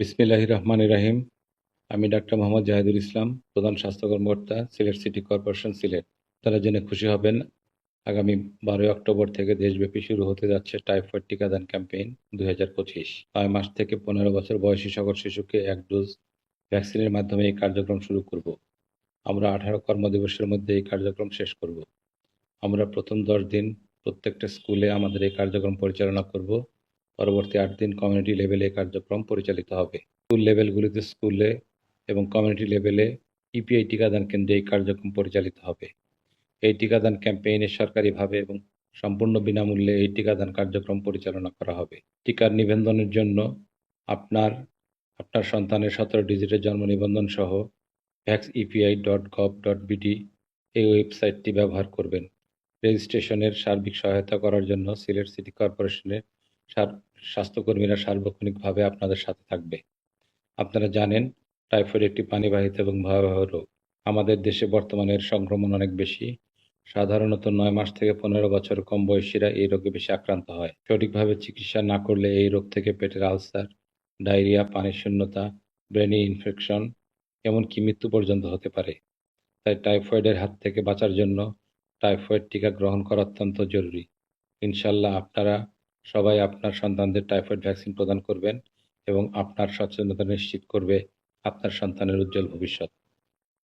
বিসমিল্লাহ রহমান রাহিম। আমি ডাক্তার মোহাম্মদ জাহিদুল ইসলাম, প্রধান স্বাস্থ্য কর্মকর্তা, সিলেট সিটি কর্পোরেশন, সিলেট। তারা জেনে খুশি হবেন, আগামী বারোই অক্টোবর থেকে দেশব্যাপী শুরু হতে যাচ্ছে টাইফয়েড টিকাদান ক্যাম্পেইন দুই হাজার পঁচিশ। নয় মাস থেকে পনেরো বছর বয়সী সকল শিশুকে এক ডোজ ভ্যাকসিনের মাধ্যমে এই কার্যক্রম শুরু করব। আমরা আঠারো কর্মদিবসের মধ্যে এই কার্যক্রম শেষ করব। আমরা প্রথম দশ দিন প্রত্যেকটা স্কুলে আমাদের এই কার্যক্রম পরিচালনা করব। পরবর্তী আট দিন কমিউনিটি লেভেলে কার্যক্রম পরিচালিত হবে। স্কুল লেভেলগুলিতে স্কুলে এবং কমিউনিটি লেভেলে ইপিআই টিকাদান কেন্দ্রে এই কার্যক্রম পরিচালিত হবে। এই টিকাদান ক্যাম্পেইনে সরকারিভাবে এবং সম্পূর্ণ বিনামূল্যে এই টিকাদান কার্যক্রম পরিচালনা করা হবে। টিকার নিবন্ধনের জন্য আপনার আপনার সন্তানের সতেরো ডিজিটের জন্ম নিবন্ধন সহ vax EPI dot gov dot BD এই ওয়েবসাইটটি ব্যবহার করবেন। রেজিস্ট্রেশনের সার্বিক সহায়তা করার জন্য সিলেট সিটি কর্পোরেশনের স্বাস্থ্যকর্মীরা সার্বক্ষণিকভাবে আপনাদের সাথে থাকবে। আপনারা জানেন, টাইফয়েড একটি পানিবাহিত এবং ভয়াবহ রোগ। আমাদের দেশে বর্তমানে এর সংক্রমণ অনেক বেশি। সাধারণত নয় মাস থেকে পনেরো বছর কম বয়সীরা এই রোগে বেশি আক্রান্ত হয়। সঠিকভাবে চিকিৎসা না করলে এই রোগ থেকে পেটের আলসার, ডায়রিয়া, পানির শূন্যতা, ব্রেনি ইনফেকশন, এমনকি মৃত্যু পর্যন্ত হতে পারে। তাই টাইফয়েডের হাত থেকে বাঁচার জন্য টাইফয়েড টিকা গ্রহণ করা অত্যন্ত জরুরি। ইনশাল্লাহ আপনারা সবাই আপনার সন্তানদের টাইফয়েড ভ্যাকসিন প্রদান করবেন এবং আপনার সচেতনতা নিশ্চিত করবে আপনার সন্তানের উজ্জ্বল ভবিষ্যৎ।